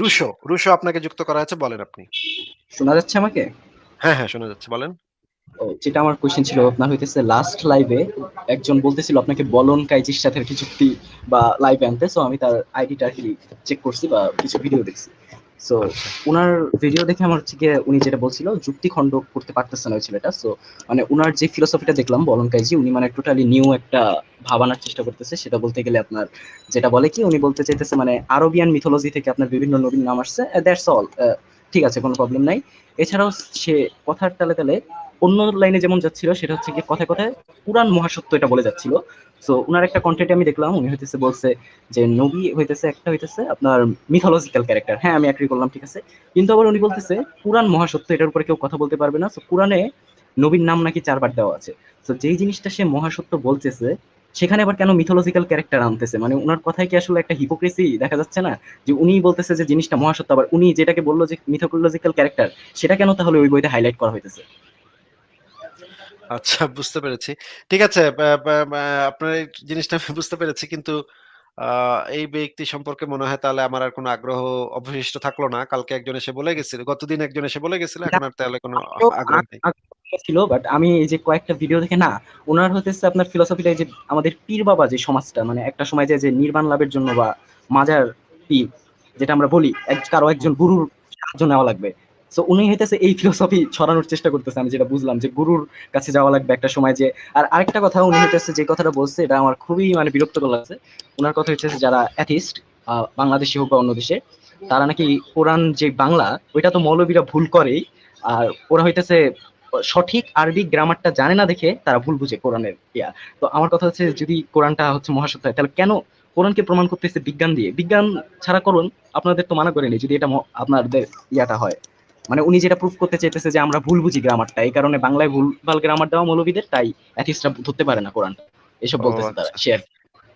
Russo, Russo আপনাকে যুক্ত করা আছে বলেন আপনি। শোনা যাচ্ছে আমাকে? হ্যাঁ, হ্যাঁ শোনা যাচ্ছে বলেন। ও যেটা আমার কোয়েশ্চেন ছিল আপনার হইতেছে লাস্ট লাইভে একজন বলতেছিল আপনাকে বলন কাইজির সাথে আরকি চুক্তি বা লাইভ আনতে। সো আমি তার আইডিটা আরকি চেক করছি বা কিছু ভিডিও দেখছি। সো ওনার উনার ভিডিও দেখে আমার হচ্ছে গিয়ে উনি যেটা বলছিল যুক্তি খন্ড করতে পারতেছে না ওই ছেলেটা। সো মানে উনার যে ফিলোসফিটা দেখলাম বলন কাইজি উনি মানে টোটালি নিউ একটা ভাবানার চেষ্টা করতেছে। সেটা বলতে গেলে আপনার যেটা বলে কি উনি বলতে চাইতেছে মানে আরবিয়ান মিথোলজি থেকে আপনার বিভিন্ন নবীন নাম আসছে। That's all. ঠিক আছে কোনো প্রবলেম নাই। এছাড়াও সে কথার তালে, তালে অন্য লাইনে যেমন যাচ্ছিল সেটা হচ্ছে গিয়ে কথায়, কথায় পুরাণ মহাসত্য এটা বলে যাচ্ছিল। সো উনার একটা কনটেন্টে আমি দেখলাম উনি হইতেছে বলছে যে নবী হইতেছে একটা হইতেছে আপনার মিথোলজিক্যাল ক্যারেক্টার। হ্যাঁ, আমি এগ্রি করলাম ঠিক আছে। কিন্তু আবার উনি বলতেছে পুরাণ মহাসত্য এটার উপরে কেউ কথা বলতে পারবে না। সো কুরআনে নবীর নাম নাকি চারবার দেওয়া আছে। সো যেই জিনিসটা সে মহাসত্য বলতেছে সেখানে আবার কেন মিথোলজিক্যাল ক্যারেক্টার আনতেছে? মানে ওনার কথায় কি আসলে একটা হিপোক্রেসি দেখা যাচ্ছে না? যে উনি বলতেছে যে জিনিসটা মহাসত্য আবার উনি যেটাকে বলল যে মিথোলজিক্যাল ক্যারেক্টার সেটা কেন তাহলে ওই বইতে হাইলাইট করা হইতেছে? আচ্ছা বুঝতে পেরেছি। ঠিক আছে আপনার এই জিনিসটা আমি বুঝতে পেরেছি। কিন্তু আ এই ব্যক্তি সম্পর্কে মনে হয় তাহলে আমার আর কোনো আগ্রহ অবশিষ্ট থাকল না। কালকে একজন এসে বলে গেছিল। গতদিন একজন এসে বলে গেছিল। এখন আর তাহলে কোনো আগ্রহ নেই। ছিল বাট আমি এই যে কয়েকটা ভিডিও দেখে না, উনার হইতেছে আপনার ফিলোসফিটা এই যে আমাদের পীর বাবা যে সমাজটা মানে একটা সময় যে, যে নির্বাণ লাভের জন্য বা মাজার পীর যেটা আমরা বলি এক কারও একজন গুরুর সাহায্য নেওয়া লাগবে। সো উনি হইতেছে এই ফিলোসফি ছড়ানোর চেষ্টা করতেছে, আমি যেটা বুঝলাম যে গুরুর কাছে যাওয়া লাগবে একটা সময় যে, আর আরেকটা কথা উনি হইতেছে যে কথাটা বলছে, এটা আমার খুবই মানে বিরক্তকর লাগছে। উনার কথা হচ্ছে যারা অ্যাথিস্ট বাংলাদেশী হোক বা অন্য দেশে, তারা নাকি কোরআন যে বাংলা, ওইটা তো মৌলবীরা ভুল করেই। আর ওরা হইতেছে সঠিক আরবি গ্রামারটা জানে না দেখে তারা ভুল বুঝে কোরআনের ইয়া। তো আমার কথা হচ্ছে যদি কোরআনটা হচ্ছে মহাসত্য হয় তাহলে কেন কোরআনকে প্রমাণ করতেছে বিজ্ঞান দিয়ে? বিজ্ঞান ছাড়া করুন, আপনাদের তো মানা করেনি যদি এটা আপনাদের ইয়াটা হয়। মানে উনি যেটা প্রুফ করতে চাইতেছে যে আমরা ভুল বুঝি গ্রামারটা। এই কারণে বাংলায় ভুলভাল গ্রামার দেওয়া মৌলবীদের তাই অ্যাথিস্টরা ধরতে পারে না কোরআনটা। এসব বলতেছে তারা। আচ্ছা। সে আরকি।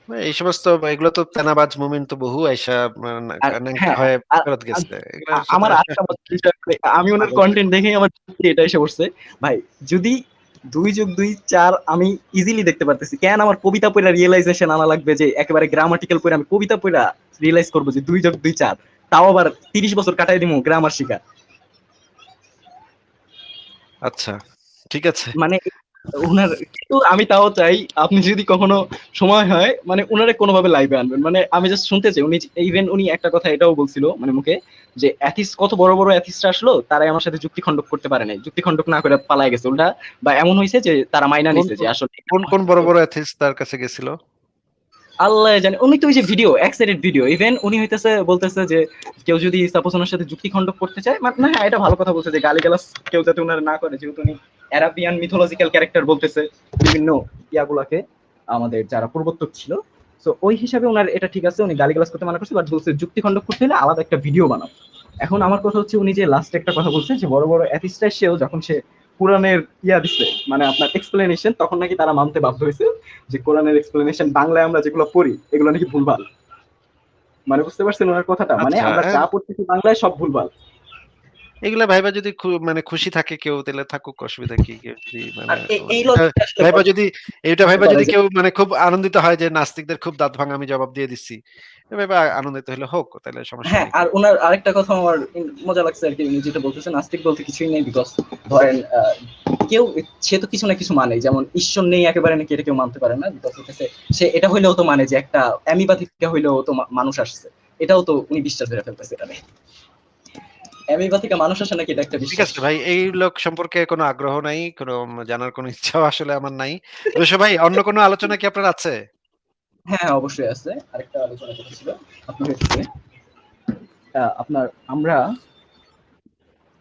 এই সমস্ত এগুলো তো তেনাবাজ মুমিন তো বহু আইসা মা না আর ন্যাংটা হ্যাঁ, ফেরত গেছে। আমার আমি উনার কনটেন্ট দেখেই আমার এটা এসে পড়ছে। ভাই যদি ২+২=৪ আমি ইজিলি দেখতে পারতেছি। কেন আমার কবিতা পইড়া রিয়ালাইজেশন আনা লাগবে যে একেবারে গ্রামাটিক্যাল পইড়া আমি কবিতা পইড়া রিয়ালাইজ করব যে ২+২=৪ তাও আবার ৩০ বছর কাটাই দিমু গ্রামার শিখা। আচ্ছা, ঠিক আছে। মানে উনার কিন্তু আমি তাও চাই আপনি যদি কখনো সময় হয় মানে উনারে কোনভাবে লাইভে আনবেন। মানে আমি জাস্ট শুনতে চাই। উনি ইভেন উনি একটা কথা এটাও বলছিল মানে মুখে যে অ্যাথিস্ট কত বড়, বড় অ্যাথিস্টরা আসলো তারাই আমার সাথে যুক্তি খণ্ডক করতে পারে নাই। যুক্তি খন্ডক না করে পালায় গেছে উল্টা বা এমন হইছে যে তারা মাইনা নিছে যে আসলে কোন, কোন বড়, বড় অ্যাথিস্ট তার কাছে গেছিল? আল্লাহই জানে। উনি তো ওই যে ভিডিও এক সাইডেড ভিডিও। ইভেন উনি হইতেছে বলতেছে যে কেউ যদি সাপোজ উনার সাথে যুক্তি খন্ডক করতে চায় মা না হ্যাঁ, এটা ভালো কথা বলছে যে গালিগালাজ কেউ যাতে উনারে না করে যেহেতু উনি আরাবিয়ান মিথোলজিক্যাল ক্যারেক্টার বলতেছে বিভিন্ন ইয়াগুলাকে আমাদের যারা পূর্বত্তর ছিল। সো ওই হিসাবে উনার এটা ঠিক আছে উনি গালিগালাজ করতে মানা করছে বাট বলছে যুক্তি খন্ডক করতে হলে আলাদা একটা ভিডিও বানাও। এখন আমার কথা হচ্ছে উনি যে লাস্টে একটা কথা বলছে যে বড়, বড় অ্যাথিস্টরা এসেও যখন সে কোরআনের ইয়া দিছে মানে আপনার এক্সপ্লেনেশন তখন নাকি তারা মানতে বাধ্য হয়েছে যে কোরআনের এক্সপ্লেনেশন বাংলায় আমরা যেগুলো পড়ি এগুলো নাকি ভুলভাল। মানে বুঝতে পারছেন ওনার কথাটা? মানে আচ্ছা, আমরা যা পড়তেছি বাংলায় সব ভুলভাল। এগুলা ভাইবা যদি মানে খুশি থাকে কেউ তাহলে থাকুক অসুবিধা কি? মানে আর এটা ভাইবা যদি এটা ভাইবা যদি কেউ মানে খুব আনন্দিত হয় যে নাস্তিকদের খুব দাঁত ভাঙা আমি জবাব দিয়ে দিচ্ছি। ভাইবা আনন্দিত হলে হোক তাহলে সমস্যা হ্যাঁ, আর উনার আরেকটা কথা আমার মজা লাগছে আরকি উনি যেটা বলতেছেন নাস্তিক বলতে কিছুই নেই বিকজ ধরেন কেউ সে তো কিছু না কিছু মানে যেমন ঈশ্বর নেই একেবারে নাকি এটা কেউ মানতে পারে না। বিকজ হইতেছে সে এটা হইলেও তো মানে যে একটা অ্যামিবা থেকে হইলেও তো মানুষ আসছে। এটাও তো উনি বিশ্বাস করে ফেলতেছে এটারে। অ্যামিবা থেকে মানুষ আসে নাকি ঠিক আছে ভাই এই লোক সম্পর্কে কোনো আগ্রহ নাই। কোনো জানার কোনো ইচ্ছাও আসলে আমার নাই। রুশো ভাই অন্য কোনো আলোচনা কি আপনার আছে? হ্যাঁ, অবশ্যই আছে। আরেকটা আলোচনা। আপনার আপনার আমরা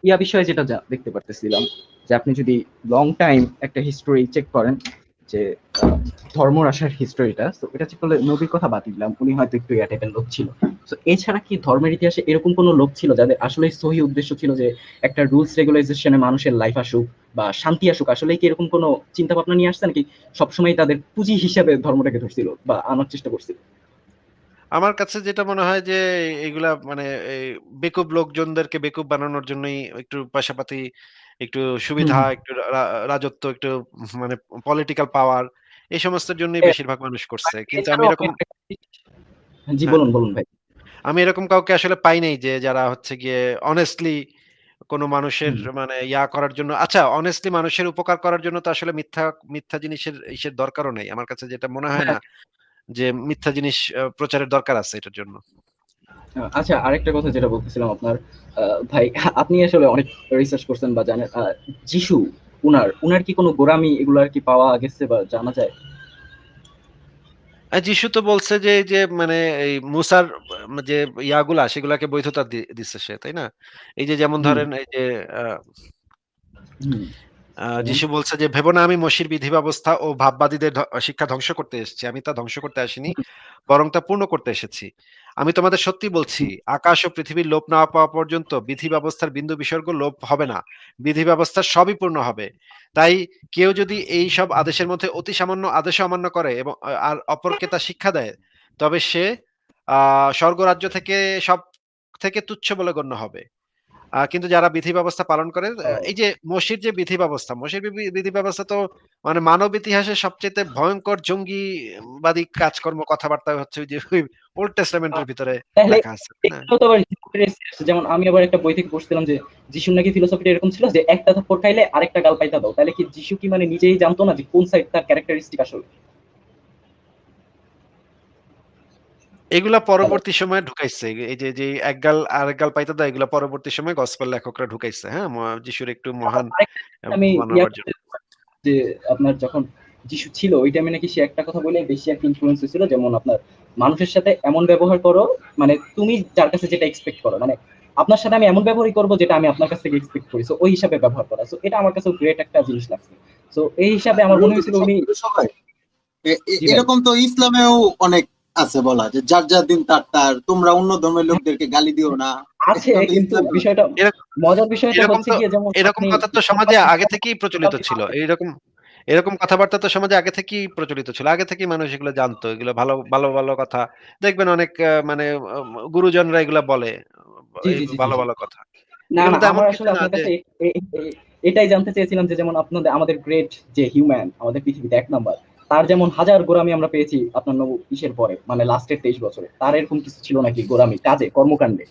ইয়া বিষয়ে যেটা দেখতে পারতেছিলাম যে আপনি যদি লং টাইম একটা হিস্টোরি চেক করেন যে ধর্ম আসার হিস্টোরিটা সো এটা চেক করলে নবীর কথা বাদ দিলাম। উনি হয়তো একটু ইয়া টাইপের লোক ছিল। সো এছাড়া কি ধর্মের ইতিহাসে এরকম কোন লোক ছিল যাদের আসলেই সহি উদ্দেশ্য ছিল যে একটা রুলস রেগুলেশন এ মানুষের লাইফ আসুক বা শান্তি আসুক। আসলে কি এরকম কোন চিন্তা ভাবনা নিয়ে আসছে নাকি সবসময় তাদের পুঁজি হিসাবে ধর্মটাকে ধরছিল বা আনার চেষ্টা করছিল? আমার কাছে যেটা মনে হয় যে এগুলা মানে বেকুব লোকজনদেরকে বেকুব বানানোর জন্যই একটু পয়সাপাতি, একটু সুবিধা, একটু রাজত্ব, একটু মানে পলিটিক্যাল পাওয়ার এই সমস্তের জন্যই হ্যাঁ, বেশিরভাগ মানুষ করছে। কিন্তু আমি এরকম জি। বলুন, বলুন ভাই। আমি এরকম কাউকে আসলে পাই নাই যে যারা হচ্ছে গিয়ে অনেস্টলি কোন মানুষের মানে ইয়া করার জন্য আচ্ছা অনেস্টলি মানুষের উপকার করার জন্য তো আসলে মিথ্যা মিথ্যা জিনিসের ইসের দরকারও নেই। আমার কাছে যেটা মনে হয় হ্যাঁ। না যে মিথ্যা জিনিস প্রচারের দরকার আছে এটার জন্য। আচ্ছা আরেকটা কথা যেটা বলতেছিলাম আপনার ভাই আপনি আসলে অনেক রিসার্চ করছেন বা জানেন যিশু উনার, উনার কি কোনো গোরামি এগুলো আর কি পাওয়া গেছে বা জানা যায়? যিশু তো বলছে যে, এই যে মানে এই মুসার যে ইয়াগুলা সেগুলাকে বৈধতা দিচ্ছে সে, তাই না? এই যে যেমন ধরেন এই যে? যিশু বলছে যে, "ভেবো না আমি মসির বিধি ব্যবস্থা ও ভাববাদীদের শিক্ষা ধ্বংস করতে এসেছি। আমি তা ধ্বংস করতে আসিনি, বরং তা পূর্ণ করতে এসেছি। আমি তোমাদের সত্যি বলছি, আকাশ ও পৃথিবীর লোপ না পাওয়া পর্যন্ত বিধি ব্যবস্থার বিন্দু বিসর্গ লোপ হবে না। বিধি ব্যবস্থা সবই পূর্ণ হবে। তাই কেউ যদি এই সব আদেশের মধ্যে অতি সামান্য আদেশ অমান্য করে এবং আর অপরকে তা শিক্ষা দেয়, তবে সে আ স্বর্গরাজ্য থেকে সব থেকে তুচ্ছ বলে গণ্য হবে। কিন্তু যারা বিধি ব্যবস্থা পালন করে এই যে মসির যে বিধি ব্যবস্থা, মসির বিধি ব্যবস্থা তো মানে মানব ইতিহাসের সবচাইতে ভয়ংকর জঙ্গিবাদী কাজকর্ম কথাবার্তা হচ্ছে যে ওল্ড টেস্টামেন্ট আ এর ভিতরে লেখা আছে, হিপোক্রেসি আছে। যেমন আমি আবার একটা বই থেকে পড়ছিলাম যে, যিশুর নাকি ফিলোসফিটা এরকম ছিল যে, একটা থাপ্পড় খাইলে আরেকটা গাল পাইতা দাও। তাইলে কি যিশু কি মানে নিজেই জানতো না যে কোন সাইড তার ক্যারেক্টারিস্টিক আসলে? এগুলা পরবর্তী সময়ে ঢুকাইছে। এই যে, যে এক গাল আরেক গাল পাইতে দেয় এগুলা পরবর্তী সময়ে গসপেল লেখকরা ঢুকাইছে। হ্যাঁ? যিশুর একটু মহান আরেকটা আ জিনিস আমি যে আপনার যখন যিশু ছিল ওই টাইমে নাকি সে একটা কথা বলে বেশি একটা ইনফ্লুয়েন্স হয়েছিল। যেমন আপনার মানুষের সাথে এমন ব্যবহার করো মানে তুমি যার কাছে যেটা এক্সপেক্ট করো। মানে আপনার সাথে আমি এমন ব্যবহারই করব যেটা আমি আপনার কাছ থেকে এক্সপেক্ট করি। সো ওই হিসাবে ব্যবহার করা। সো এটা আমার কাছে গ্রেট একটা জিনিস লাগছে। সো এই হিসাবে আমার মনে হয়েছিল উনি। এরকম তো ইসলামেও অনেক আছে বলা যে যার যার দিন তার তার তোমরা অন্য ধর্মের লোকদেরকে গালি দিও না। আছে কিন্তু বিষয়টা মজার বিষয়টা এরকম হচ্ছে গিয়ে যেমন এরকম কথা তো সমাজে আগে থেকেই প্রচলিত ছিল। এইরকম এরকম কথাবার্তা তো সমাজে আগে থেকেই প্রচলিত ছিল। আগে থেকেই মানুষ এগুলো জানতো। এগুলো ভালো, ভালো, ভালো কথা। দেখবেন অনেক মানে গুরুজনরা এগুলা বলে। ভালো, ভালো কথা। না, না আমার আসলে আপনার কাছে এটাই জানতে চেয়েছিলাম যে যেমন আপনাদের আমাদের গ্রেট যে হিউম্যান আমাদের পৃথিবীতে এক নাম্বার। তার যেমন হাজার গোরামি আমরা পেয়েছি আপনার নব ইসের পরে মানে লাস্টের ২৩ বছরে। তার এরকম কিছু ছিল নাকি গোঁড়ামি কাজে, কর্মকাণ্ডে?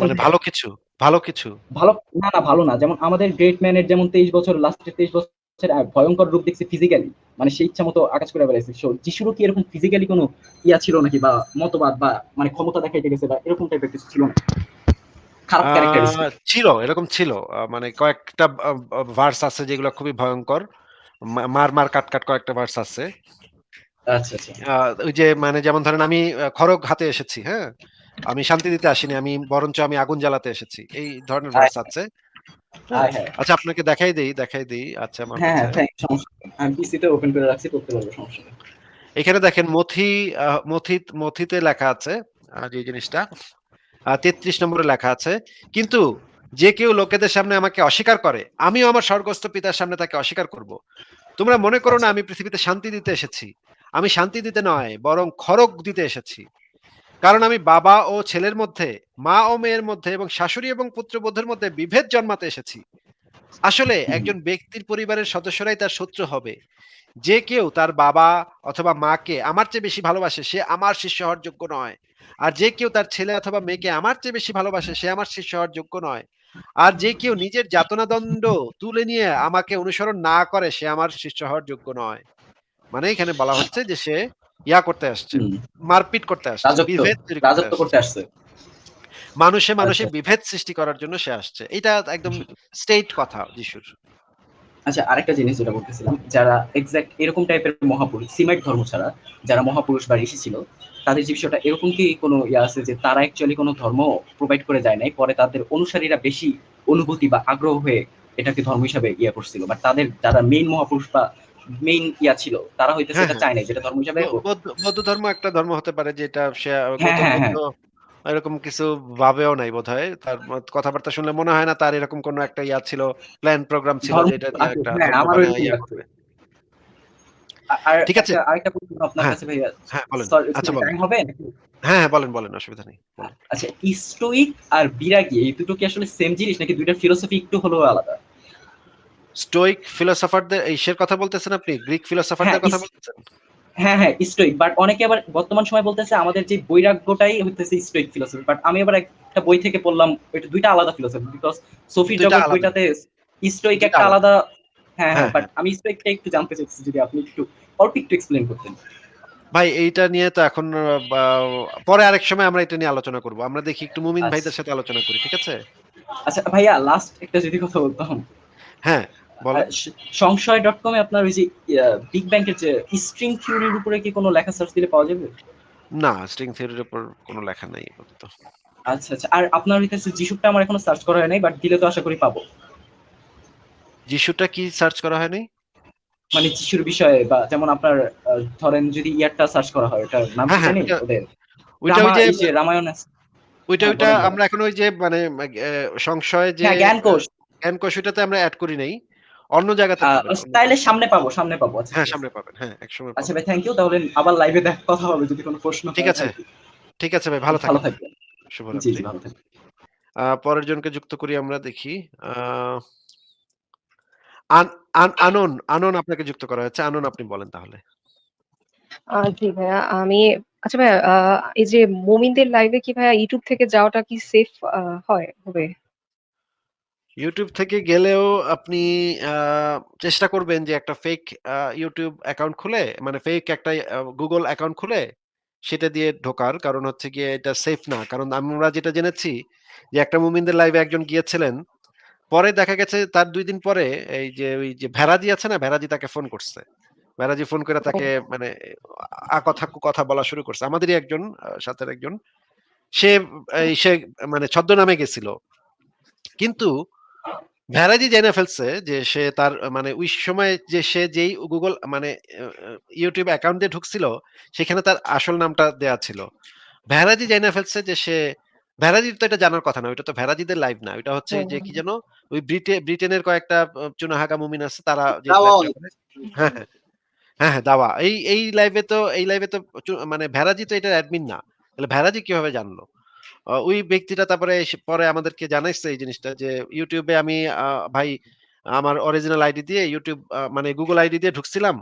মানে ভালো কিছু, ভালো কিছু। ভালো না, না ভালো না। যেমন আমাদের গ্রেট ম্যান এর যেমন ২৩ বছর লাস্টের ২৩ বছরে আ ভয়ংকর রূপ দেখছি ফিজিক্যালি। মানে সে ইচ্ছা মতো আকাশ করে বেড়াইছে। যিশুরও কি এরকম ফিজিক্যালি কোন ইয়া ছিল নাকি বা মতবাদ বা মানে ক্ষমতা দেখাইতে গেছে বা এরকম টাইপের কিছু ছিল নাকি? খারাপ আ ক্যারেক্টারিস্টিক। ছিল, এরকম ছিল। মানে কয়েকটা ভার্স আছে যেগুলো খুবই ভয়ঙ্কর মার, মার কাট, কাট কয়েকটা ভার্স আছে। আচ্ছা, আচ্ছা। ওই যে মানে যেমন ধরেন আমি খড়গ হাতে এসেছি, হ্যাঁ? আমি শান্তি দিতে আসিনি। আমি বরঞ্চ আমি আগুন জ্বালাতে এসেছি। এই ধরনের ভার্স আছে। হ্যাঁ? হায়, হায়। আচ্ছা আপনাকে দেখাই দেই, দেখাই দেই। আচ্ছা আমার হ্যাঁ। হ্যাঁ, আমি পিসিতে ওপেন করে রাখছি পড়তে পারব সমস্যা এখানে দেখেন মথি আ মথিত মথিতে লেখা আছে যে জিনিসটা ৩৩ নম্বরে লেখা আছে। কিন্তু যে কেউ লোকেদের সামনে আমাকে অস্বীকার করে, আমিও আমার স্বর্গস্থ পিতার সামনে তাকে অস্বীকার করব। তোমরা মনে করো না। আমি পৃথিবীতে শান্তি দিতে এসেছি। আমি শান্তি দিতে নয়, বরং খড়গ দিতে এসেছি। কারণ আমি বাবা ও ছেলের মধ্যে, মা ও মেয়ের মধ্যে এবং শাশুড়ি এবং পুত্রবধূর মধ্যে বিভেদ জন্মাতে এসেছি। আসলে একজন ব্যক্তির পরিবারের সদস্যরাই তার শত্রু হবে। যে কেউ তার বাবা অথবা মাকে আমার চেয়ে বেশি ভালোবাসে সে আমার শিষ্য হওয়ার যোগ্য নয়। আর যে কেউ তার ছেলে অথবা মেয়েকে আমার চেয়ে বেশি ভালোবাসে সে আমার শিষ্য হওয়ার যোগ্য নয়। আর যে কেউ নিজের যাতনাদণ্ড তুলে নিয়ে আমাকে অনুসরণ না করে সে আমার শিষ্য হওয়ার যোগ্য নয়। মানে এখানে বলা হচ্ছে যে সে ইয়া করতে আসছে। মারপিট করতে আসছে। রাজত্ব, করতে আসছে। মানুষে, মানুষে আচ্ছা। বিভেদ সৃষ্টি করার জন্য সে আসছে। এটা একদম স্ট্রেইট কথা যিশুর। আচ্ছা আরেকটা জিনিস যেটা বলতেছিলাম, যারা এক্সাক্ট এরকম টাইপের মহাপুরুষ, সিমাইট ধর্ম ছাড়া যারা মহাপুরুষ বা ঋষি ছিল, তাদের যে বিষয়টা এরকম কি কোনো ইয়া আছে যে তারা অ্যাকচুয়ালি কোনো ধর্ম প্রোভাইড করে যায় নাই। পরে তাদের অনুসারীরা বেশি অনুভূতি বা আগ্রহ হয়ে এটাকে ধর্ম হিসাবে ইয়া করছিল। বাট তাদের যারা মেইন মহাপুরুষ বা মেইন ইয়া ছিল, তারা হয়তো সেটা হ্যাঁ। চায় নাই যেটা ধর্ম হিসাবে বৌদ্ধ বৌদ্ধ ধর্ম একটা ধর্ম হতে পারে যেটা হ্যাঁ, হ্যাঁ, হ্যাঁ। এরকম কিছু ভাবেও নাই বোধহয়। তার কথাবার্তা শুনলে মনে হয় না তার এরকম কোনো একটা ইয়া ছিল, প্ল্যান প্রোগ্রাম ছিল ধর্ম যে এটা দিয়ে আছে। একটা হ্যাঁ, ঠিক আছে? আরেকটা প্রশ্ন আপনার হ্যাঁ, কাছে ভাইয়া। হ্যাঁ বলেন। আচ্ছা বলেন। হবে হ্যাঁ, হ্যাঁ বলেন, বলেন অসুবিধা নেই। আচ্ছা স্টোইক আর বিরাগী এই দুটো কি আসলে সেম জিনিস নাকি ২ টার ফিলোসফি একটু হলেও আলাদা? স্টোইক ফিলোসোফারদের ইসের কথা বলতেছেন আপনি? গ্রিক ফিলোসফারদের কথা বলতেছেন? হ্যাঁ হ্যাঁ স্টোইক বাট অনেকে আবার বর্তমান সময় বলতেছে আমাদের যে বৈরাগ্যটাই হইতেছে স্টোইক ফিলোসফি বাট আমি আবার একটা বই থেকে পড়লাম এটা দুইটা আলাদা ফিলোসফি বিকজ সফির জগৎ বইটাতে স্টোইক একটা আলাদা। হ্যাঁ হ্যাঁ হ্যাঁ, বাট আমি স্টোইকটা একটু জানতে চাইছি যদি আপনি একটু অল্প একটু এক্সপ্লেন করতেন। ভাই এইটা নিয়ে তো এখন পরে আরেক সময় আমরা এটা নিয়ে আলোচনা করব। আমরা দেখি একটু মুমিন আচ্ছা। ভাইদের সাথে আলোচনা করি ঠিক আছে? আচ্ছা ভাইয়া লাস্ট একটা যদি কথা বলতাম। হ্যাঁ। সংশয় ডট কমে আপনার ওই যে বিগ ব্যাংকের যে স্ট্রিং থিওরির উপরে কি কোনো লেখা সার্চ দিলে পাওয়া যাবে? না স্ট্রিং থিওরির উপর কোনো লেখা নাই আপাতত। আচ্ছা আচ্ছা। আর আপনার হইতেছে যিশুটা আমার এখনও সার্চ করা হয় নাই বাট দিলে তো আশা করি পাবো। যিশুটা কি সার্চ করা হয়নি? মানে যিশুর বিষয়ে বা যেমন আপনার ধরেন যদি ইয়ারটা সার্চ করা হয় ওটার নাম কি হ্যাঁ, হ্যাঁ, জানি ওদের? ওইটা ওই যে রামায়ণ আছে। ওইটা হ্যাঁ, ওইটা। আমরা এখন ওই যে মানে সংশয় যে হ্যাঁ জ্ঞান কোষ জ্ঞান ওইটাতে আমরা অ্যাড করি নাই। অন্য জায়গাতে তাইলে সামনে পাবো সামনে পাবো আচ্ছা হ্যাঁ সামনে পাবেন হ্যাঁ একসময় আচ্ছা ভাই থ্যাংক ইউ তাহলে আবার লাইভে দেখা কথা হবে যদি কোনো প্রশ্ন ঠিক আছে, ঠিক আছে ভাই ভালো ভালো থাকবেন। থাকবেন। জি শুভরাত্রি। জি ভালো থাকবেন। পরের জনকে যুক্ত করি আমরা দেখি আনন আনন আপনাকে যুক্ত করা হয়েছে আনন আপনি বলেন তাহলে। জি ভাইয়া আমি আচ্ছা ভাইয়া আহ, এই যে মোমিনদের লাইভে কি ভাইয়া ইউটিউব থেকে যাওয়াটা কি সেফ হয় হবে? ইউটিউব থেকে গেলেও আপনি আহ, চেষ্টা করবেন যে একটা ফেক ইউটিউব অ্যাকাউন্ট খুলে মানে ফেক একটা গুগল অ্যাকাউন্ট খুলে সেটা দিয়ে ঢোকার। কারণ হচ্ছে গিয়ে এটা সেফ না। কারণ আমরা যেটা জেনেছি যে একটা মুমিনদের লাইভে একজন গিয়েছিলেন পরে দেখা গেছে তার দুই দিন পরে এই যে ওই যে ভেরাজি আছে না ভেরাজি তাকে ফোন করছে। ভেরাজি ফোন করে তাকে মানে কথা কথা বলা শুরু করছে। আমাদেরই একজন সাথের একজন সে এই সে মানে ছদ্মনামে গেছিল। কিন্তু ভ্যারাজি জেনে ফেলছে যে সে তার মানে ওই সময় যে সে যেই গুগল মানে ইউটিউব অ্যাকাউন্ট দিয়ে ঢুকছিল সেখানে তার আসল নামটা দেয়া ছিল। ভ্যারাজি জেনে ফেলছে যে সে ভ্যারাজির তো এটা জানার কথা না ওইটা তো ভ্যারাজিদের লাইভ না। ওইটা হচ্ছে যে কি যেন ওই ব্রিটে ব্রিটেনের কয়েকটা চুনাহাগা মুমিন আছে তারা হ্যাঁ হ্যাঁ। হ্যাঁ হ্যাঁ দাওয়া। এই এই লাইভে তো এই লাইভে তো মানে ভ্যারাজি তো এটার অ্যাডমিন না। তাহলে ভ্যারাজি কীভাবে জানলো? ওই ব্যক্তিটা তারপরে পরে আমাদেরকে জানাইছে এই জিনিসটা যে ইউটিউবে আমি ভাই আমার অরিজিনাল আইডি দিয়ে ইউটিউব মানে গুগল আইডি দিয়ে ঢুকছিলাম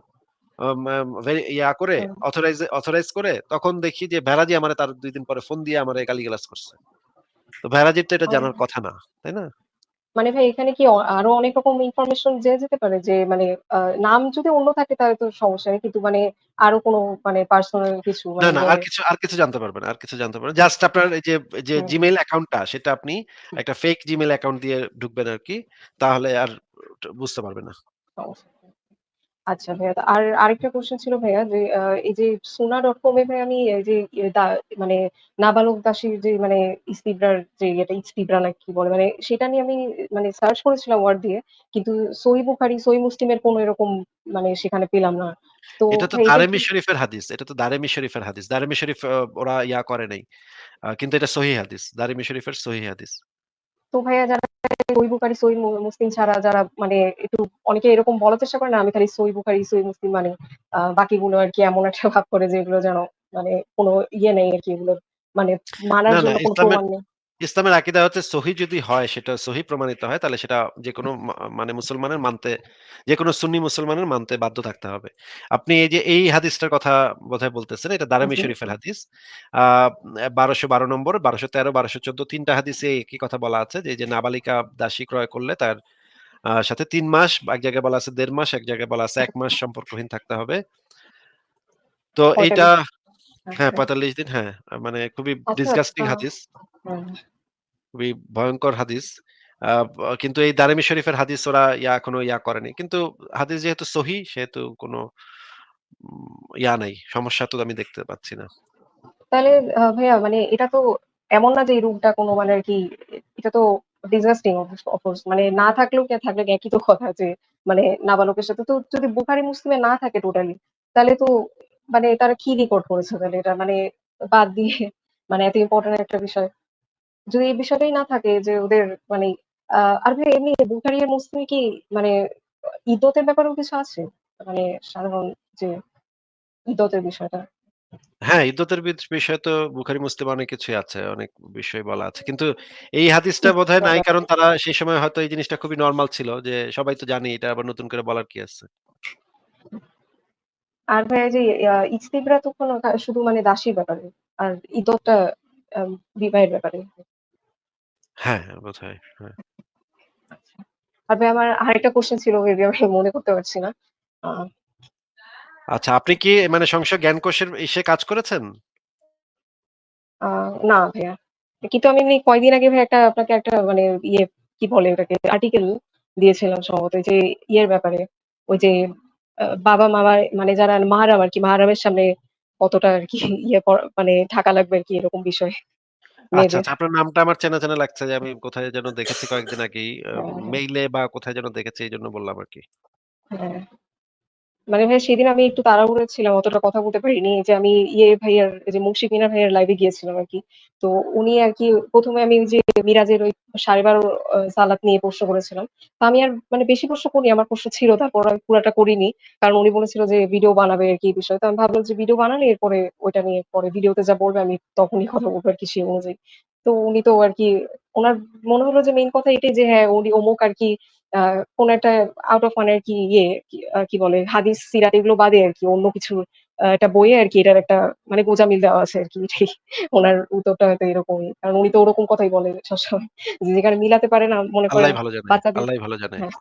ইয়া করে। অথরাইজ অথরাইজ করে তখন দেখি যে ভ্যারাজি আমার তার দুই দিন পরে ফোন দিয়ে আমার গালিগালাজ করছে। তো ভেরাজির তো এটা জানার কথা না তাই না? মানে ভাই এখানে কি আরও অনেক রকম ইনফরমেশন যে যেতে পারে যে মানে নাম যদি অন্য থাকে তাহলে তো সমস্যা নেই কিন্তু মানে আরও কোনো মানে পার্সোনাল কিছু না মানে না আর কিছু আর কিছু জানতে পারবেন আর কিছু জানতে পারবেন জাস্ট আপনার এই যে যে। জিমেইল অ্যাকাউন্টটা সেটা আপনি একটা ফেক জিমেইল অ্যাকাউন্ট দিয়ে ঢুকবেন আর কি তাহলে আর বুঝতে পারবেন না। আচ্ছা ভাইয়া আর আরেকটা কোশ্চেন ছিল ভাইয়া যে এই যে সোনা ডট কমে ভাই আমি এই যে মানে নাবালক দাসীর যে মানে ইস্তিব্রার যে এটা ইস্তিব্রা না কি বলে মানে সেটা নিয়ে আমি মানে সার্চ করেছিলাম ওয়ার্ড দিয়ে কিন্তু সহি বুখারি সহি মুসলিমের কোনো এরকম মানে সেখানে পেলাম না। তো এটা তো দারেমি শরীফের হাদিস এটা তো দারেমি শরীফের হাদিস। দারেমি শরীফ ওরা ইয়া করে নাই। কিন্তু এটা সহি হাদিস দারেমি শরীফের সহি হাদিস। তো ভাইয়া যারা সই বুখারি সই মুসলিম ছাড়া যারা মানে একটু অনেকে এরকম বলার চেষ্টা করে না আমি খালি সই বুখারি সই মুসলিম মানে আহ, বাকিগুলো আর কি এমন একটা ভাব করে যেগুলো যেন মানে কোনো ইয়ে নেই আর কি এগুলো মানে মানার জন্য কোনো প্রমাণ নেই। ইসলামের আকিদা হচ্ছে সহি যদি হয় সেটা সহি প্রমাণিত হয় তাহলে সেটা যে কোনো মানে মুসলমানের মানতে যে কোনো সুন্নি মুসলমানের মানতে বাধ্য থাকতে হবে। আপনি এই যে এই হাদিসটার কথা বোধহয় বলতেছেন এটা দারামি শরীফের হাদিস। আহ বারোশো বারো নম্বর বারোশো তেরো বারোশো চোদ্দ তিনটা হাদিসে একই কথা বলা আছে যে যে নাবালিকা দাসী ক্রয় করলে তার আহ, সাথে তিন মাস এক জায়গায় বলা আছে দেড় মাস এক জায়গায় বলা আছে এক মাস সম্পর্কহীন থাকতে হবে। তো এইটা হ্যাঁ আচ্ছা। পঁয়তাল্লিশ দিন হ্যাঁ। মানে খুবই আচ্ছা, ডিসগাস্টিং হাদিস। হুম। খুবই ভয়ঙ্কর হাদিস। কিন্তু এই দারেমি শরীফের হাদিস ওরা ইয়া এখনও ইয়া করেনি। কিন্তু হাদিস যেহেতু সহি সেহেতু কোনো উম, ইয়া নাই। সমস্যা তো আমি দেখতে পাচ্ছি না। তাহলে ভাইয়া মানে এটা তো এমন না যে এই রূপটা কোনো মানে আর কি এটা তো ডিসগাস্টিং অফকোর্স মানে না থাকলেও কি আর থাকলে একই তো কথা যে মানে নাবালকের সাথে। তো যদি বুখারি মুসলিমে না থাকে টোটালি তাহলে তো মানে তারা কি রেকর্ড করেছে তাহলে? এটা মানে বাদ দিয়ে মানে এত ইম্পর্টেন্ট একটা বিষয়। যদি এই বিষয়টাই না থাকে যে ওদের মানে আর ভাই এমনি বুখারি আর মুসলিমে কি মানে ইদ্যতের ব্যাপারেও কিছু আছে? মানে সাধারণ যে ইদ্যতের বিষয়টা। হ্যাঁ ইদ্যতের বিষয়ে তো বুখারি মুসলিম অনেক কিছুই আছে অনেক বিষয় বলা আছে। কিন্তু এই হাদিসটা বোধহয় নাই কারণ তারা সেই সময় হয়তো এই জিনিসটা খুবই নর্মাল ছিল যে সবাই তো জানি এটা আবার নতুন করে বলার কি আছে? আর ভাইয়া যে ইজতিবরা তো কোনো শুধু মানে দাসীর ব্যাপারে আর ইদতটা বিবাহের ব্যাপারে। হ্যাঁ বোধহয় হ্যাঁ। আর ভাই আমার আরেকটা কোশ্চেন ছিল মেবি আমি মনে করতে পারছি না। আচ্ছা আপনি কি মানে সংসদ জ্ঞান কোষের ইসে কাজ করেছেন? না ভাইয়া। কিন্তু আমি কয়দিন আগে ভাই একটা আপনাকে একটা মানে ইয়ে কি বলে ওটাকে আর্টিকেল দিয়েছিলাম সম্ভবত যে ইয়ের ব্যাপারে ওই যে বাবা মামা মানে যারা মাহারাম আর কি মাহারামের সামনে কতটা আর কি ইয়ে মানে থাকা লাগবে আর কি এরকম বিষয়ে। আচ্ছা আচ্ছা আপনার নামটা আমার চেনা চেনা লাগছে যে আমি কোথায় যেন দেখেছি কয়েকদিন আগেই হ্যাঁ। মেইলে বা কোথায় যেন দেখেছি এই জন্য বললাম আর কি। হ্যাঁ। মানে ভাই সেদিন আমি একটু তাড়াহুড়ো ছিলাম, অতটা কথা বলতে পারিনি। যে আমি ইয়ে ভাইয়ার যে মুন্সি মিনা ভাইয়ার লাইভে গিয়েছিলাম আর কি। তো উনি আর কি প্রথমে আমি যে মিরাজের ওই সাড়ে বারো সালাত নিয়ে প্রশ্ন করেছিলাম। তো আমি আর মানে বেশি প্রশ্ন করি আমার প্রশ্ন ছিল, তারপর আমি পুরাটা করিনি। কারণ উনি বলেছিল যে ভিডিও বানাবে আর কি বিষয়ে। তো আমি ভাবলাম যে ভিডিও বানালে এরপরে ওইটা নিয়ে পরে ভিডিওতে যা বলবে আমি তখনই কথা বলব আর কি সেই অনুযায়ী। তো উনি তো আর কি, ওনার মনে হলো যে মেইন কথা এটাই যে হ্যাঁ উনি অমুক আর কি কোন একটা আউট অফ আর কি ইয়ে কি বলে হাদিস সিরাত এগুলো বাদে আর কি অন্য কিছু একটা বইয়ে আর কি এটার একটা মানে গোজামিল দেওয়া আছে আর কি এটাই ওনার উত্তরটা হয়তো এরকমই কারণ উনি তো ওরকম কথাই বলে সবসময় যেখানে মিলাতে পারে না মনে করেন বাচ্চাদের আল্লাহ ভালো জানে হ্যাঁ।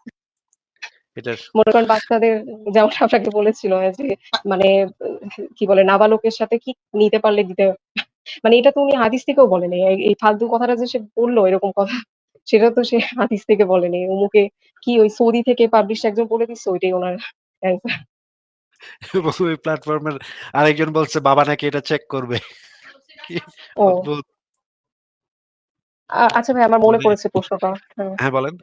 মনে করেন বাচ্চাদের যেমন আপনাকে বলেছিল যে মানে কি বলে নাবালকের সাথে কি নিতে পারলে দিতে মানে এটা তো উনি হাদিস থেকেও বলেনি এই ফালতু কথাটা যে সে বলল এরকম কথা সেটা তো সে হাদিস থেকে বলেনি। অমুকে কি ওই সৌদি থেকে পাবলিশ একজন বলে দিচ্ছে ওইটাই ওনার। এবং ওই প্ল্যাটফর্মের আরেকজন বলছে বাবা নাকি এটা চেক করবে। আচ্ছা ভাই আমার মনে মানে- পড়েছে প্রশ্নটা। হ্যাঁ। হ্যাঁ বলেন।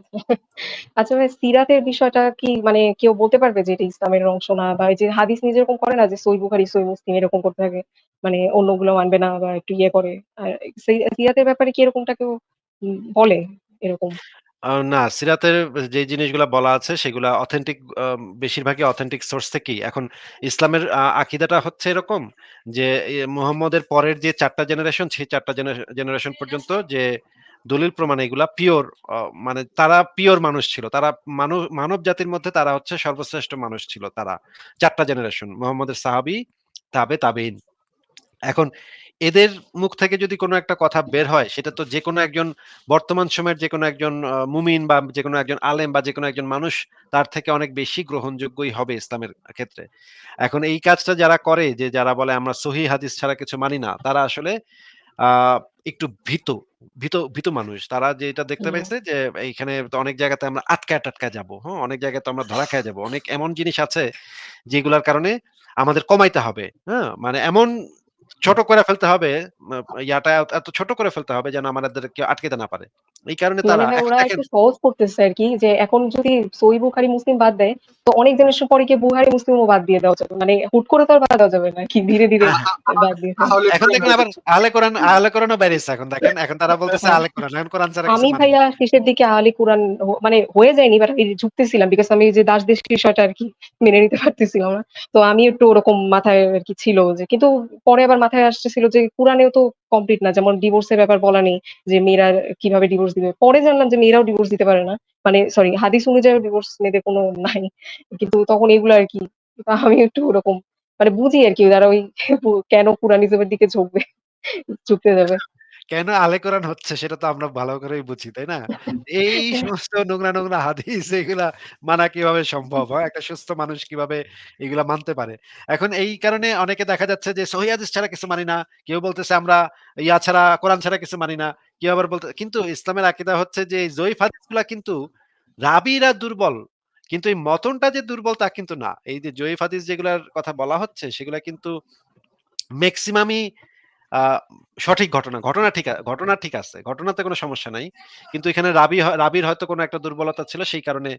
আচ্ছা ভাই সিরাতের বিষয়টা কি মানে কেউ বলতে পারবে যে এটা ইসলামের অংশ না? বা যে হাদিস নিজে এরকম করে না যে সই বুখারি সই মুসলিম এরকম করতে থাকে মানে অন্যগুলো মানবে না বা একটু ইয়ে করে। আর সিরাতের ব্যাপারে কি এরকমটা কেউ বলে? এরকম। না, সিরাতের যে জিনিসগুলা বলা আছে, সেগুলা অথেন্টিক বেশিরভাগই অথেন্টিক সোর্স থেকেই। এখন ইসলামের আকিদাটা হচ্ছে এরকম যে মুহাম্মদের পরের যে চারটা জেনারেশন সেই চারটা জেনারেশন পর্যন্ত যে দলিল প্রমাণ এগুলা পিওর মানে তারা পিওর মানুষ ছিল। তারা মানব মানব জাতির মধ্যে তারা হচ্ছে সর্বশ্রেষ্ঠ মানুষ ছিল তারা। চারটা জেনারেশন মোহাম্মদের সাহাবি, তাবে তাবেইন এখন এদের মুখ থেকে যদি কোনো একটা কথা বের হয় সেটা তো যে কোনো একজন বর্তমান সময়ের যে কোনো একজন মুমিন বা যে কোনো একজন আলেম বা যে কোনো একজন মানুষ তার থেকে অনেক বেশি গ্রহণযোগ্যই হবে ইসলামের ক্ষেত্রে। এখন এই কাজটা যারা করে যে যারা বলে আমরা সহি হাদিস ছাড়া কিছু মানি না তারা আসলে আহ একটু ভীত ভীত ভীত মানুষ। তারা যেটা দেখতে। পাইছে যে এইখানে অনেক জায়গাতে আমরা আটকা টাটকা যাব হ্যাঁ? অনেক জায়গায় তো আমরা ধরা খেয়ে যাব। অনেক এমন জিনিস আছে যেগুলার কারণে আমাদের কমাইতে হবে হ্যাঁ? মানে এমন ছোট করে ফেলতে হবে ইয়াটা এত- ছোট করে ফেলতে হবে যেন আমাদের আটকেতে আটকাতে না পারে। এই কারণে মানে তারা ওরা একটু সহজ করতেছে আর কি যে এখন যদি সই বুখারি মুসলিম বাদ দেয় তো অনেক জেনারেশন পরে গিয়ে বুহারি মুসলিমও বাদ দিয়ে দেওয়া যাবে। মানে হুট করে তো আর বাদ দেওয়া যাবে না কি ধীরে ধীরে বাদ দিয়ে। এখন দেখেন আবার আহলে কোরআন আহলে কোরআনও বেরিয়েছে এখন দেখেন এখন তারা বলতেছে আহলে কোরআন এখন কোরআন ছাড়া আমি মানে ভাইয়া শেষের দিকে আহলে কোরআন মানে হয়ে যায়নি বাট আমি ঝুঁকতেছিলাম বিকজ আমি যে দাস দেশ বিষয়টা আর কি মেনে নিতে পারতেছিলাম না। তো আমি একটু ওরকম মাথায় আর কি ছিল যে কিন্তু পরে আবার মাথায় আসতেছিল যে কোরআনেও তো কমপ্লিট না। যেমন ডিভোর্সের ব্যাপার বলা নেই যে মেয়েরা কীভাবে ডিভোর্স দিবে। পরে জানলাম যে মেয়েরাও ডিভোর্স দিতে পারে না। মানে সরি হাদিস অনুযায়ী ডিভোর্স মেয়েদের কোনো নাই। কিন্তু তখন এগুলো আর কি, আমি একটু ওরকম মানে বুঝি আর কি যারা ওই কেন পুরানিজমের দিকে ঝুঁকবে, ঝুঁকতে যাবে। কেন আলে কোরআন হচ্ছে সেটা তো আমরা ভালো করেই বুঝি তাই না? এই সমস্ত নোংরা নোংরা হাদিস এগুলা মানা কীভাবে সম্ভব হয়? একটা সুস্থ মানুষ কীভাবে এগুলা মানতে পারে? এখন এই কারণে অনেকে দেখা যাচ্ছে যে সহি হাদিস ছাড়া কিছু মানি না কেউ বলতেছে আমরা ইয়া ছাড়া কোরআন ছাড়া কিছু মানি না কেউ আবার বলতে কিন্তু ইসলামের আকিদা হচ্ছে যে জয়ীফ হাদিসগুলা কিন্তু রাবিরা দুর্বল কিন্তু এই মতনটা যে দুর্বল তা কিন্তু না। এই যে জয়ীফ হাদিস যেগুলার কথা বলা হচ্ছে সেগুলা কিন্তু ম্যাক্সিমামই সঠিক ঘটনা ঘটনা ঠিক ঘটনা ঠিক আছে, ঘটনাতে কোনো সমস্যা নাই। কিন্তু এখানে রাবি রাবির হয়তো কোনো একটা দুর্বলতা ছিল, সেই কারণে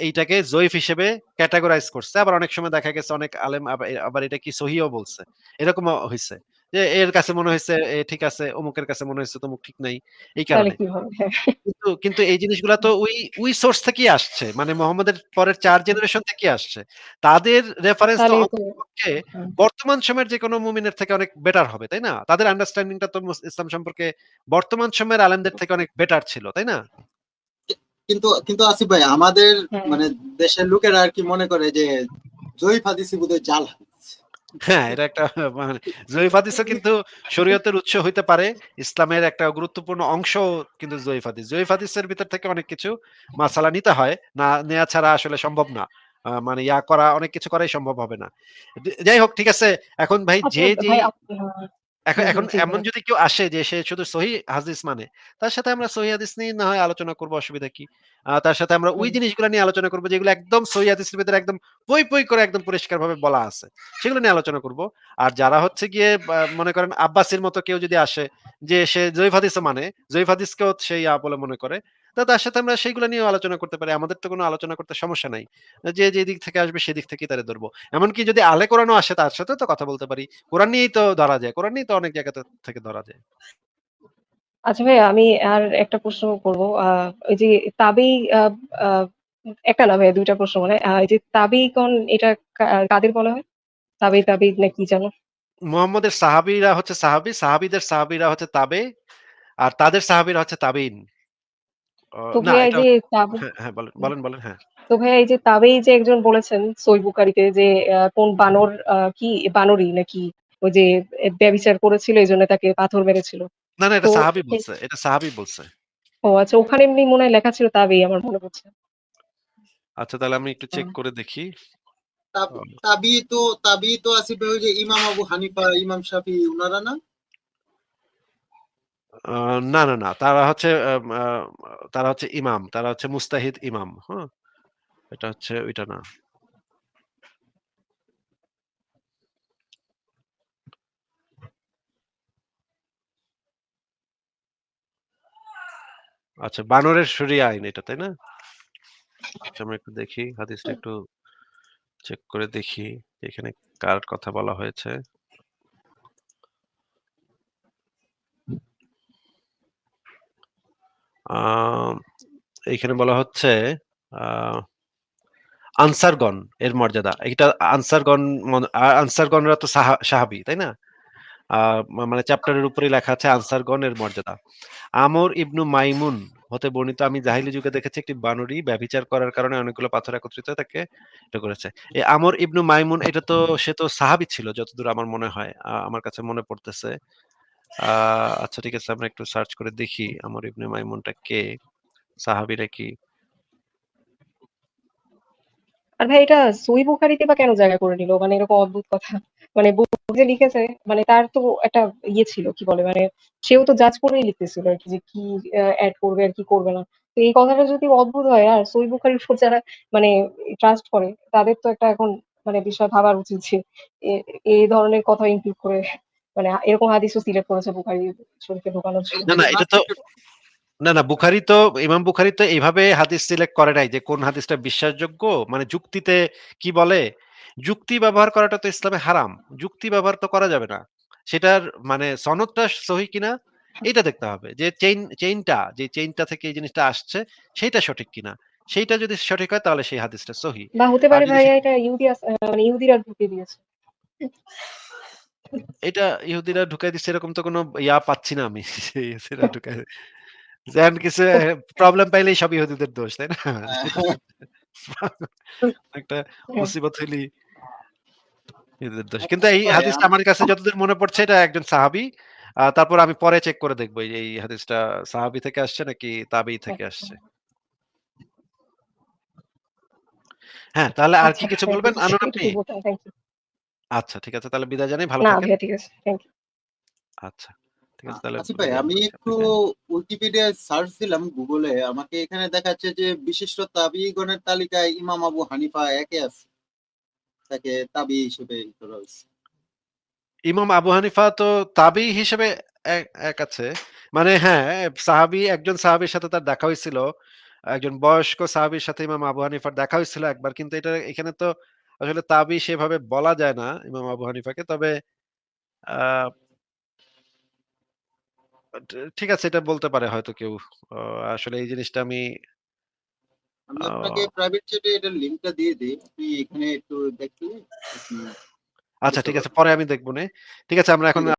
এইটাকে জয়ীফ হিসেবে ক্যাটাগরাইজ করছে। আবার অনেক সময় দেখা গেছে অনেক আলেম আবার এটা কি সহিও বলছে। এরকমও হয়েছে যে এর কাছে মনে হয়েছে ঠিক আছে অমুকের কাছে মনে হয়েছে তমুক ঠিক নাই এই কারণে। কিন্তু কিন্তু এই জিনিসগুলা তো ওই ওই সোর্স থেকেই আসছে। মানে মোহাম্মদের পরের চার জেনারেশন থেকে আসছে। তাদের রেফারেন্স তো। বর্তমান সময়ের যে কোনো মুমিনের থেকে অনেক বেটার হবে তাই না? তাদের আন্ডারস্ট্যান্ডিংটা তো ইসলাম সম্পর্কে বর্তমান সময়ের আলেমদের থেকে অনেক বেটার ছিল তাই না? কিন্তু কিন্তু আসিফ ভাই আমাদের হ্যাঁ। মানে দেশের লোকেরা আর কি মনে করে যে জয়ীফ হাদিসি বোধহয় জাল হ্যাঁ এটা একটা মানে জয়ীফ হাদিসও কিন্তু শরীয়তের উৎস হইতে পারে ইসলামের একটা গুরুত্বপূর্ণ অংশ কিন্তু জয়ীফ হাদিস। জয়ীফ হাদিসের ভিতর থেকে অনেক কিছু মাসালা নিতে হয় না নেওয়া ছাড়া আসলে সম্ভব না। আহ, মানে ইয়া করা অনেক কিছু করাই সম্ভব হবে না। যাই হোক ঠিক আছে। এখন ভাই আচ্ছা যে যে আপ- হ্যাঁ, এখন এখন এমন যদি কেউ আসে যে সে শুধু সহি হাদিস মানে তার সাথে আমরা সহি হাদিস নিয়ে না হয় আলোচনা করব অসুবিধা কি? তার সাথে আমরা ওই। জিনিসগুলো নিয়ে আলোচনা করব যেগুলো একদম সহি হাদিসের ভিতরে একদম পই পই করে একদম পরিষ্কার ভাবে বলা আছে সেগুলো নিয়ে আলোচনা করব। আর যারা হচ্ছে গিয়ে মনে করেন আব্বাসের মতো কেউ যদি আসে যে সে জৈফ হাদিসও মানে জৈফ হাদিসকেও সেই ইয়া বলে মনে করে তার সাথে আমরা সেইগুলো নিয়ে আলোচনা করতে পারি। আমাদের তো কোনো আলোচনা করতে সমস্যা নাই। যে যে দিক থেকে আসবে সেদিক থেকেই তারা ধরবো। এমনকি যদি আলে কোরআনও আসে তার সাথে তো কথা বলতে পারি। কোরআন নিয়েই তো ধরা যায়। কোরআন নিয়েই তো অনেক জায়গা থেকে ধরা যায়। আচ্ছা ভাই আমি আর একটা প্রশ্ন করব। ওই যে তাবেই আহ, একটা না ভাই দুইটা প্রশ্ন মানে এই যে তাবেইগণ এটা কা- কাদের বলা হয়? তাবেই তাবেই না কি জানো মুহাম্মদের সাহাবীরা হচ্ছে সাহাবী সাহাবীদের সাহাবীরা হচ্ছে তাবে আর তাদের সাহাবীরা হচ্ছে তাবিন তো না ভাইয়া এই এটা যে তাবে হ্যাঁ হ্যাঁ বলেন বলেন বলেন হ্যাঁ। তো ভাইয়া এই যে তাবেই যে একজন বলেছেন সই বুকারিতে যে আহ, কোন বানর আহ, কি বানরই নাকি ওই যে ব্যভিচার করেছিল এই জন্য তাকে পাথর মেরেছিল। না না এটা সাহাবী বলছে এটা সাহাবী বলছে। ও আচ্ছা ওখানে এমনি মনে হয় লেখা ছিল তাবেই আমার মনে পড়ছে। আচ্ছা তাহলে আমি একটু চেক হুম। করে দেখি। তাবি তো তাবি তো আসিবে ওই যে ইমাম আবু হানিফা ইমাম শাফি উনারা না? না না না তারা হচ্ছে তারা হচ্ছে ইমাম তারা হচ্ছে মুস্তাহিদ ইমাম হ্যাঁ? এটা হচ্ছে ওইটা না। আচ্ছা বানরের শরিয়া আইন এটা তাই না? আচ্ছা আমরা একটু দেখি হাদিসটা একটু চেক করে দেখি এখানে কার কথা বলা হয়েছে? আহ, এইখানে বলা হচ্ছে আনসারগণ এর মর্যাদা। এটা আনসারগণ আনসারগণরা তো সাহা- সাহাবী তাই না? মানে চ্যাপ্টারের উপরেই লেখা আছে আনসারগণ এর মর্যাদা। আমর ইবনু মাইমুন হতে বর্ণিত আমি জাহিলি যুগে দেখেছি একটি বানরী ব্যভিচার করার কারণে অনেকগুলো পাথর একত্রিত তাকে এটা করেছে। এই আমর ইবনু মাইমুন এটা তো সে তো সাহাবী ছিল যতদূর আমার মনে হয় আমার কাছে মনে পড়তেছে। আচ্ছা ঠিক আছে। আমরা একটু সার্চ করে দেখি আমর ইবনু মাইমুনটা কে? সাহাবীরা কি? আর ভাই, এটা সই বুখারিতে বা কেন জায়গা করে নিল? মানে এরকম অদ্ভুত কথা। মানে যে লিখেছে মানে তার তো একটা ইয়ে ছিল, কি বলে মানে সেও তো জাজ করেই লিখতেছিল আর কি যে কি অ্যাড করবে আর কি করবে না। তো এই কথাটা যদি অদ্ভুত হয়, আর সই বুখারির উপর যারা মানে ট্রাস্ট করে, তাদের তো একটা এখন মানে বিষয় ভাবার উচিত যে এই ধরনের কথা ইনক্লুড করে মানে এরকম হাদিসও সিলেক্ট করেছে বুখারি শরীফে ঢোকানোর জন্য না না এটা তো না না বুখারি তো ইমাম বুখারি তো এইভাবে হাদিস সিলেক্ট করে নাই যে কোন হাদিসটা বিশ্বাসযোগ্য মানে যুক্তিতে কি বলে যুক্তি ব্যবহার করাটা তো ইসলামে হারাম যুক্তি ব্যবহার তো করা যাবে না। সেটার মানে সনদটা সহি কিনা এটা দেখতে হবে যে চেইন চেইনটা যে চেইনটা থেকে এই জিনিসটা আসছে সেটা সঠিক কিনা। সেইটা যদি সঠিক হয় তাহলে সেই হাদিসটা সহি। বা হতে পারে সে- এটা ইহুদি মানে ইহুদিরা ঢুকিয়ে দিয়েছে। এটা ইহুদিরা ঢুকাই দিচ্ছে এরকম তো কোনো ইয়া পাচ্ছি না আমি। ইহুদিরা ঢুকাই যেন কিছু প্রবলেম পাইলেই সব ইহুদিদের দোষ তাই না? একটা মুসিবত হইলি ইহুদিদের দোষ। কিন্তু এই হাদিসটা আমার কাছে যতদূর মনে পড়ছে এটা একজন সাহাবী। তারপর আমি পরে চেক করে দেখব এই- হাদিসটা সাহাবী থেকে আসছে নাকি তাবেই থেকে আসছে। হ্যাঁ তাহলে আর কি আচ্ছা কিছু বলবেন? আনুন আপনি? আচ্ছা ঠিক আছে। তাহলে বিদায় জানাই ভালো না থাকেন। ভাইয়া ঠিক আছে। থ্যাংক ইউ আচ্ছা ঠিক আছে তাহলে আসিফ ভাই আমি একটু আপনাকে। উইকিপিডিয়ায় সার্চ দিলাম গুগলে আমাকে এখানে দেখাচ্ছে যে বিশিষ্ট তাবিগণের তালিকায় ইমাম আবু হানিফা একে আছে। তাকে তাবি হিসেবে ই করা হয়েছে। ইমাম আবু হানিফা তো তাবি হিসেবে এক- এক আছে। মানে হ্যাঁ সাহাবি একজন সাহাবির সাথে তার দেখা হয়েছিল। একজন বয়স্ক সাহাবির সাথে ইমাম আবু হানিফার দেখা হয়েছিল একবার কিন্তু এটা এখানে তো আসলে তাবি সেভাবে বলা যায় না ইমাম আবু হানিফাকে। তবে ঠিক আছে এটা বলতে পারে হয়তো কেউ। আসলে এই জিনিসটা আমি আমি আপনাকে প্রাইভেট চ্যাটে এটার লিংকটা দিয়ে দিই। আপনি এখানে একটু দেখলে আচ্ছা ঠিক আছে পরে আমি দেখব নে। ঠিক আছে আমরা এখন